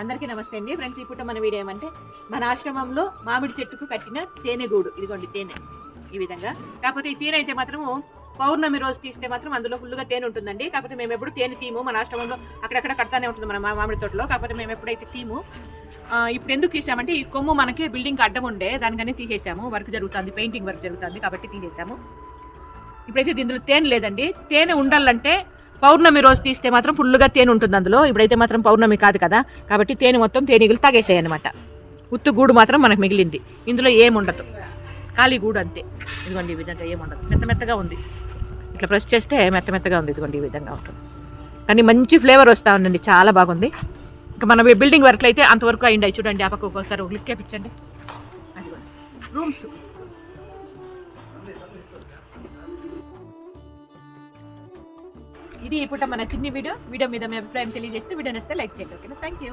అందరికీ నమస్తే అండి. ఫ్రెండ్స్ ఇప్పుడు మన వీడియో ఏమంటే మన ఆశ్రమంలో మామిడి చెట్టుకు కట్టిన తేనెగూడు. ఇదిగోండి తేనె. ఈ విధంగా. కాకపోతే ఈ తేనె అయితే మాత్రము పౌర్ణమి రోజు తీస్తే మాత్రం అందులో ఫుల్గా తేనె ఉంటుందండి. కాకపోతే మేము ఎప్పుడు తేనె తీము. మన ఆశ్రమంలో అక్కడక్కడ కడతానే ఉంటుంది మన మామిడి తోటలో. కాకపోతే మేము ఎప్పుడైతే తీము ఇప్పుడు ఎందుకు తీసామంటే ఈ కొమ్ము మనకి బిల్డింగ్ అడ్డం ఉండే దానికనే తీసేసాము. వర్క్ జరుగుతుంది పెయింటింగ్ వర్క్ జరుగుతుంది కాబట్టి తీసేసాము. ఇప్పుడైతే దీనిలో తేనె లేదండి. తేనె ఉండాలంటే పౌర్ణమి రోజు తీస్తే మాత్రం ఫుల్గా తేనె ఉంటుంది అందులో. ఇప్పుడైతే మాత్రం పౌర్ణమి కాదు కదా. కాబట్టి తేనె మొత్తం తేనెగులు తాగేసాయి అనమాట ఉత్తు గూడు మాత్రం మనకు మిగిలింది. ఇందులో ఏముండదు. ఖాళీ గూడు అంతే. ఇదిగోండి ఈ విధంగా ఏముండదు. మెత్త మెత్తగా ఉంది. ఇట్లా ప్రెస్ చేస్తే మెత్త మెత్తగా ఉంది. ఇదిగోండి ఈ విధంగా ఉంటుంది. కానీ మంచి ఫ్లేవర్ వస్తూ ఉందండి. చాలా బాగుంది. ఇంకా మన బిల్డింగ్ వర్క్లు అయితే అంతవరకు అయింది చూడండి ఆ పక్క ఒకసారి ఒక లిక్ రూమ్స్. ఇది ఇప్పుడు మన చిన్ని వీడియో. వీడియో మీద మీ అభిప్రాయం తెలియజేస్తే వీడియో నచ్చితే లైక్ చేయండి ఓకేనా? Thank you